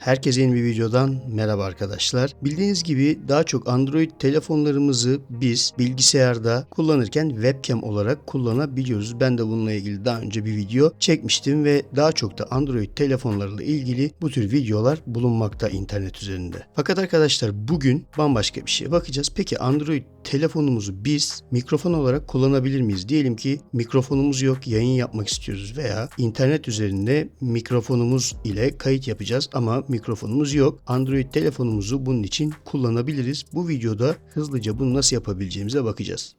Herkese yeni bir videodan merhaba arkadaşlar. Bildiğiniz gibi daha çok Android telefonlarımızı biz bilgisayarda kullanırken webcam olarak kullanabiliyoruz. Ben de bununla ilgili daha önce bir video çekmiştim ve daha çok da Android telefonlarla ilgili bu tür videolar bulunmakta internet üzerinde. Fakat arkadaşlar bugün bambaşka bir şeye bakacağız. Peki Android telefonumuzu biz mikrofon olarak kullanabilir miyiz? Diyelim ki mikrofonumuz yok, yayın yapmak istiyoruz veya internet üzerinde mikrofonumuz ile kayıt yapacağız ama mikrofonumuz yok. Android telefonumuzu bunun için kullanabiliriz. Bu videoda hızlıca bunu nasıl yapabileceğimize bakacağız.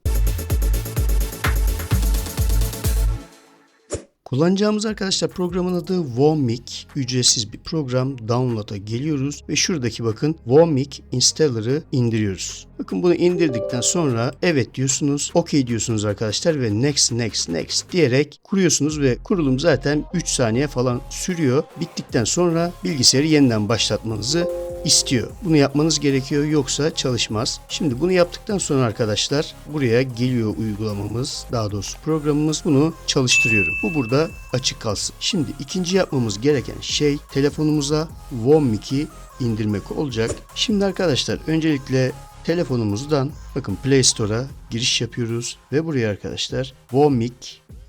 Kullanacağımız arkadaşlar programın adı Womic. Ücretsiz bir program. Download'a geliyoruz ve şuradaki bakın Womic Installer'ı indiriyoruz. Bakın bunu indirdikten sonra evet diyorsunuz, OK diyorsunuz arkadaşlar ve next next next diyerek kuruyorsunuz ve kurulum zaten 3 saniye falan sürüyor. Bittikten sonra bilgisayarı yeniden başlatmanızı istiyor. Bunu yapmanız gerekiyor yoksa çalışmaz. Şimdi bunu yaptıktan sonra arkadaşlar buraya geliyor uygulamamız daha doğrusu programımız bunu çalıştırıyorum. Bu burada açık kalsın. Şimdi ikinci yapmamız gereken şey telefonumuza Womic'i indirmek olacak. Şimdi arkadaşlar öncelikle telefonumuzdan bakın Play Store'a giriş yapıyoruz ve buraya arkadaşlar Womic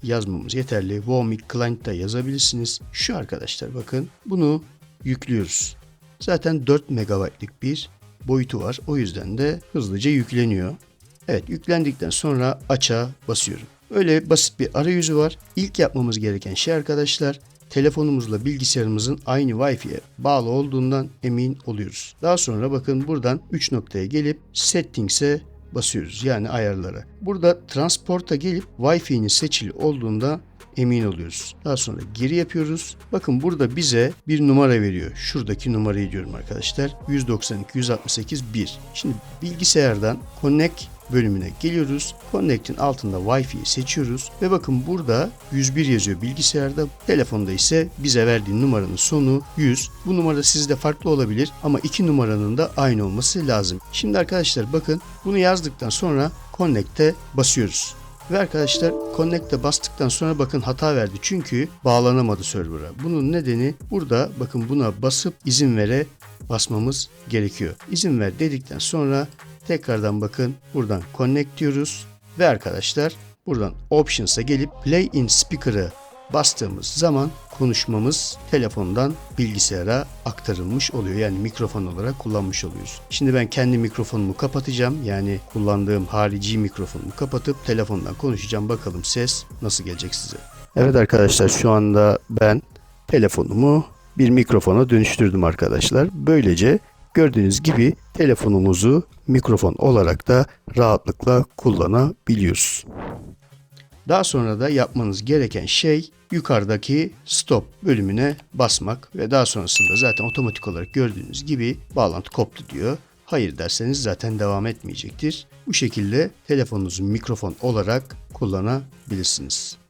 yazmamız yeterli. Womic Client'ta yazabilirsiniz. Şu arkadaşlar bakın bunu yüklüyoruz. Zaten 4 MB'lık bir boyutu var. O yüzden de hızlıca yükleniyor. Evet yüklendikten sonra açığa basıyorum. Öyle basit bir arayüzü var. İlk yapmamız gereken şey arkadaşlar telefonumuzla bilgisayarımızın aynı Wi-Fi'ye bağlı olduğundan emin oluyoruz. Daha sonra bakın buradan 3 noktaya gelip Settings'e basıyoruz yani ayarlara. Burada Transport'a gelip Wi-Fi'nin seçili olduğunda emin oluyoruz. Daha sonra geri yapıyoruz. Bakın burada bize bir numara veriyor. Şuradaki numarayı diyorum arkadaşlar. 192 168 1. Şimdi bilgisayardan Connect bölümüne geliyoruz. Connect'in altında Wi-Fi'yi seçiyoruz ve bakın burada 101 yazıyor bilgisayarda. Telefonda ise bize verdiği numaranın sonu 100. Bu numara sizde farklı olabilir ama iki numaranın da aynı olması lazım. Şimdi arkadaşlar bakın bunu yazdıktan sonra Connect'e basıyoruz. Ve arkadaşlar Connect'e bastıktan sonra bakın hata verdi. Çünkü bağlanamadı server'a. Bunun nedeni burada bakın buna basıp izin vere basmamız gerekiyor. İzin ver dedikten sonra tekrardan bakın buradan connect diyoruz. Ve arkadaşlar buradan options'a gelip play in speaker'ı bastığımız zaman konuşmamız telefondan bilgisayara aktarılmış oluyor. Yani mikrofon olarak kullanmış oluyoruz. Şimdi ben kendi mikrofonumu kapatacağım. Yani kullandığım harici mikrofonumu kapatıp telefondan konuşacağım. Bakalım ses nasıl gelecek size. Evet arkadaşlar şu anda ben telefonumu bir mikrofona dönüştürdüm arkadaşlar. Böylece gördüğünüz gibi telefonumuzu mikrofon olarak da rahatlıkla kullanabiliyoruz. Daha sonra da yapmanız gereken şey yukarıdaki stop bölümüne basmak ve daha sonrasında zaten otomatik olarak gördüğünüz gibi bağlantı koptu diyor. Hayır derseniz zaten devam etmeyecektir. Bu şekilde telefonunuzu mikrofon olarak kullanabilirsiniz.